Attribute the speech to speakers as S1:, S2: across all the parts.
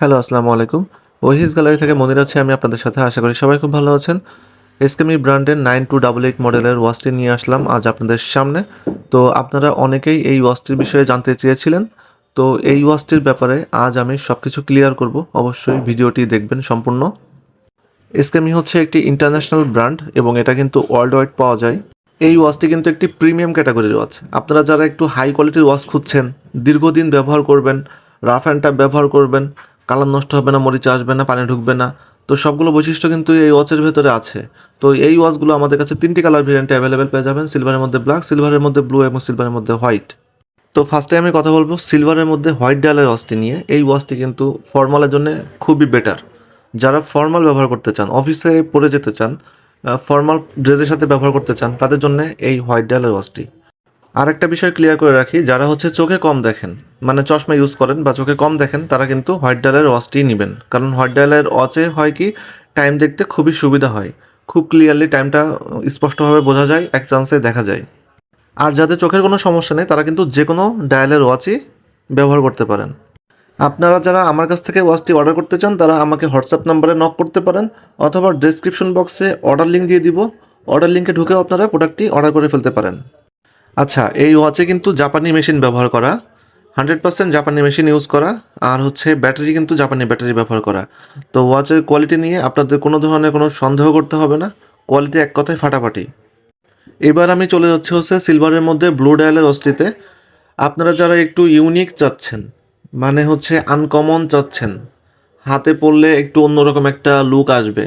S1: Hello, আসসালামু আলাইকুম। ওহিস gallery থেকে মনির আছে, আমি আপনাদের সাথে। আশা করি সবাই খুব ভালো আছেন। এসকেমি ব্র্যান্ডের নাইন টু ডাবল এইট মডেলের ওয়াচটি নিয়ে আসলাম আজ আপনাদের সামনে। তো আপনারা অনেকেই এই ওয়াচটির বিষয়ে জানতে চেয়েছিলেন। তো এই ওয়াচটির ব্যাপারে আজ আমি সব কিছু ক্লিয়ার করব। অবশ্যই ভিডিওটি দেখবেন সম্পূর্ণ। এসকেমি হচ্ছে একটি ইন্টারন্যাশনাল ব্র্যান্ড এবং এটা কিন্তু ওয়ার্ল্ড ওয়াইড পাওয়া যায়। এই ওয়াচটি কিন্তু একটি প্রিমিয়াম ক্যাটাগরির ওয়াচ। আপনারা যারা একটু হাই কোয়ালিটির ওয়াচ খুঁজছেন, দীর্ঘদিন ব্যবহার করবেন, রাফ অ্যান্ড টাফ ব্যবহার করবেন কালার নষ্ট হবে না, মরিচা আসবে না, পানি ঢুকবে না। তো সবগুলো বৈশিষ্ট্য কিন্তু এই ওয়াচের ভেতরে আছে। তো এই ওয়াচগুলো আমাদের কাছে তিনটি কালার ভেরিয়েন্টে অ্যাভেলেবেল পেয়ে যাবেন সিলভারের মধ্যে ব্ল্যাক সিলভারের মধ্যে ব্লু এবং সিলভারের মধ্যে হোয়াইট তো ফার্স্টে আমি কথা বলব সিলভারের মধ্যে হোয়াইট ডায়ালের ওয়াচটি নিয়ে। এই ওয়াচটি কিন্তু ফর্মালের জন্য খুবই বেটার যারা ফর্মাল ব্যবহার করতে চান অফিসে পরে যেতে চান ফর্মাল ড্রেসের সাথে ব্যবহার করতে চান, তাদের জন্য এই হোয়াইট ডায়ালের ওয়াচটি। আর একটা বিষয় ক্লিয়ার করে রাখি, যারা হচ্ছে চোখে কম দেখেন মানে চশমা ইউজ করেন বা চোখে কম দেখেন, তারা কিন্তু হোয়াইট ডায়ালের ওয়াচটিই নেবেন। কারণ হোয়াইট ডায়ালের ওয়াচে হয় কি টাইম দেখতে খুবই সুবিধা হয়। খুব ক্লিয়ারলি টাইমটা স্পষ্টভাবে বোঝা যায়, এক চান্সে দেখা যায়। আর যাদের চোখের কোনো সমস্যা নেই, তারা কিন্তু যে কোনো ডায়ালের ওয়াচই ব্যবহার করতে পারেন। আপনারা যারা আমার কাছ থেকে ওয়াচটি অর্ডার করতে চান, তারা আমাকে হোয়াটসঅ্যাপ নাম্বারে নক করতে পারেন, অথবা ডেসক্রিপশন বক্সে অর্ডার লিঙ্ক দিয়ে দিব। অর্ডার লিঙ্কে ঢুকেও আপনারা প্রোডাক্টটি অর্ডার করে ফেলতে পারেন। আচ্ছা এই ওয়াচে কিন্তু জাপানি মেশিন ব্যবহার করা হান্ড্রেড পার্সেন্ট জাপানি মেশিন ইউজ করা, আর হচ্ছে ব্যাটারি কিন্তু জাপানি ব্যাটারি ব্যবহার করা। তো ওয়াচের কোয়ালিটি নিয়ে আপনাদের কোনো ধরনের কোনো সন্দেহ করতে হবে না কোয়ালিটি এক কথায় ফাটাফাটি। এবার আমি চলে যাচ্ছি হচ্ছে সিলভারের মধ্যে ব্লু ডায়ালের অস্তিতে আপনারা যারা একটু ইউনিক চাচ্ছেন মানে হচ্ছে আনকমন চাচ্ছেন, হাতে পড়লে একটু অন্যরকম একটা লুক আসবে,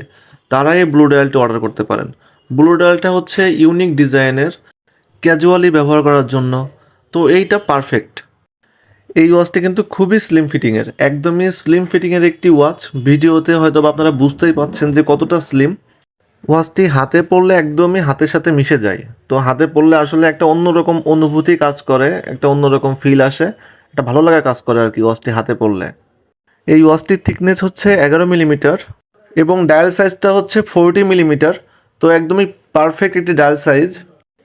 S1: তারাই ব্লু ডায়ালটি অর্ডার করতে পারেন। ব্লু ডায়ালটা হচ্ছে ইউনিক ডিজাইনের ক্যাজুয়ালি ব্যবহার করার জন্য, তো এইটা পারফেক্ট এই ওয়াচটি কিন্তু খুবই স্লিম ফিটিংয়ের একদমই স্লিম ফিটিংয়ের একটি ওয়াচ ভিডিওতে হয়তো বা আপনারা বুঝতেই পাচ্ছেন যে কতটা স্লিম ওয়াচটি হাতে পড়লে একদমই হাতের সাথে মিশে যায়। তো হাতে পড়লে আসলে একটা অন্যরকম অনুভূতি কাজ করে, একটা অন্যরকম ফিল আসে, একটা ভালো লাগা কাজ করে আর কি ওয়াচটি হাতে পড়লে। এই ওয়াচটির থিকনেস হচ্ছে এগারো মিলিমিটার এবং ডায়াল সাইজটা হচ্ছে ফোরটি মিলিমিটার তো একদমই পারফেক্ট একটি ডায়াল সাইজ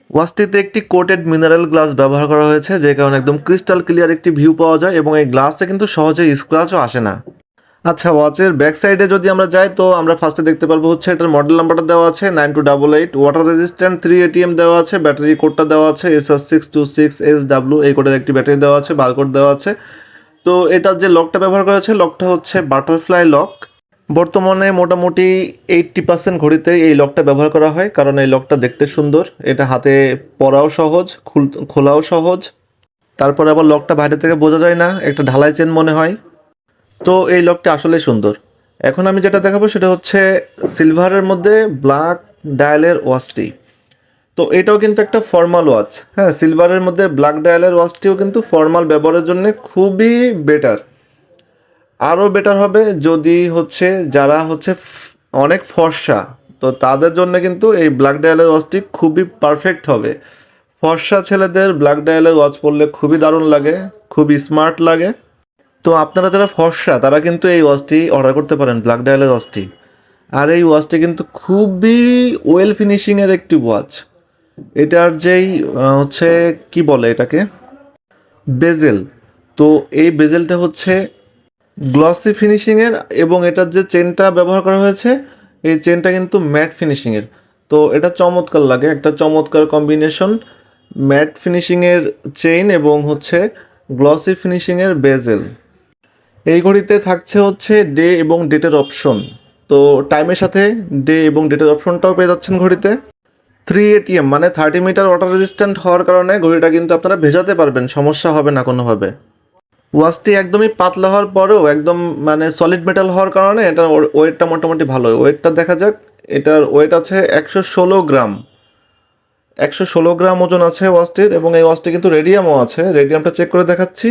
S1: ওয়াচটিতে একটি কোটেড মিনারেল গ্লাস ব্যবহার করা হয়েছে, যে কারণে একদম ক্রিস্টাল ক্লিয়ার একটি ভিউ পাওয়া যায় এবং এই গ্লাসে কিন্তু সহজে স্ক্র্যাচও আসে না। আচ্ছা ওয়াচের ব্যাক সাইডে যদি আমরা যাই, তো আমরা ফার্স্টে দেখতে পারব হচ্ছে এটার মডেল নাম্বারটা দেওয়া আছে nine two double eight water resistant three ATM দেওয়া আছে ব্যাটারি কোডটা দেওয়া আছে S R six two six S W এই কোডের একটি ব্যাটারি দেওয়া আছে বারকোড দেওয়া আছে। তো এটার যে লকটা ব্যবহার করা হয়েছে লকটা হচ্ছে বাটারফ্লাই লক বর্তমানে মোটামুটি এইট্টি পার্সেন্ট ঘড়িতে এই লকটা ব্যবহার করা হয়, কারণ এই লকটা দেখতে সুন্দর। এটা হাতে পরাও সহজ, খুল- খোলাও সহজ। তারপরে আবার লকটা বাইরে থেকে বোঝা যায় না, একটা ঢালাই চেন মনে হয়। তো এই লকটা আসলে সুন্দর। এখন আমি যেটা দেখাবো সেটা হচ্ছে সিলভারের মধ্যে ব্ল্যাক ডায়ালের ওয়াচটি তো এটাও কিন্তু একটা ফর্মাল ওয়াচ। হ্যাঁ সিলভারের মধ্যে ব্ল্যাক ডায়ালের ওয়াচটিও কিন্তু ফর্মাল ব্যবহারের জন্য খুবই বেটার। আরও বেটার হবে যদি হচ্ছে যারা হচ্ছে অনেক ফর্সা। তো তাদের জন্য কিন্তু এই ব্ল্যাক ডায়ালের ওয়াচটি খুবই পারফেক্ট হবে। ফর্সা ছেলেদের ব্ল্যাক ডায়ালের ওয়াচ পরলে খুবই দারুণ লাগে, খুবই স্মার্ট লাগে। তো আপনারা যারা ফর্সা, তারা কিন্তু এই ওয়াচটি অর্ডার করতে পারেন ব্ল্যাক ডায়ালের ওয়াচটি আর এই ওয়াচটি কিন্তু খুবই ওয়েল ফিনিশিংয়ের একটি ওয়াচ এটার যেই হচ্ছে কি বলে এটাকে? বেজেল তো এই বেজেলটা হচ্ছে গ্লসি ফিনিশিংয়ের এবং এটার যে চেনটা ব্যবহার করা হয়েছে, এই চেনটা কিন্তু ম্যাট ফিনিশিংয়ের তো এটা চমৎকার লাগে, একটা চমৎকার কম্বিনেশন ম্যাট ফিনিশিংয়ের চেইন এবং হচ্ছে গ্লসি ফিনিশিংয়ের বেজেল এই ঘড়িতে থাকছে হচ্ছে ডে এবং ডেটের অপশন তো টাইমের সাথে ডে এবং ডেটের অপশনটাও পেয়ে যাচ্ছেন ঘড়িতে। থ্রি এটিএম মানে থার্টি মিটার ওয়াটার রেজিস্ট্যান্ট হওয়ার কারণে ঘড়িটা কিন্তু আপনারা ভেজাতে পারবেন, সমস্যা হবে না কোনোভাবে। ওয়াচটি একদমই পাতলা হওয়ার পরেও একদম মানে সলিড মেটাল হওয়ার কারণে এটা ওয়েটটা মোটামুটি ভালো। ওয়েটটা দেখা যাক, এটার ওয়েট আছে একশো ষোলো গ্রাম। একশো ষোলো গ্রাম ওজন আছে ওয়াচটির এবং এই ওয়াচটি কিন্তু রেডিয়ামও আছে। রেডিয়ামটা চেক করে দেখাচ্ছি।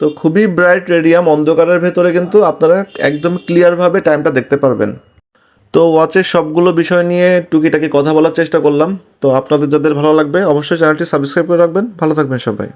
S1: তো খুবই ব্রাইট রেডিয়াম অন্ধকারের ভেতরে কিন্তু আপনারা একদম ক্লিয়ারভাবে টাইমটা দেখতে পারবেন। তো ওয়াচের সবগুলো বিষয় নিয়ে টুকিটাকি কথা বলার চেষ্টা করলাম। তো আপনাদের যাদের ভালো লাগবে, অবশ্যই চ্যানেলটি সাবস্ক্রাইব করে রাখবেন। ভালো থাকবেন সবাই।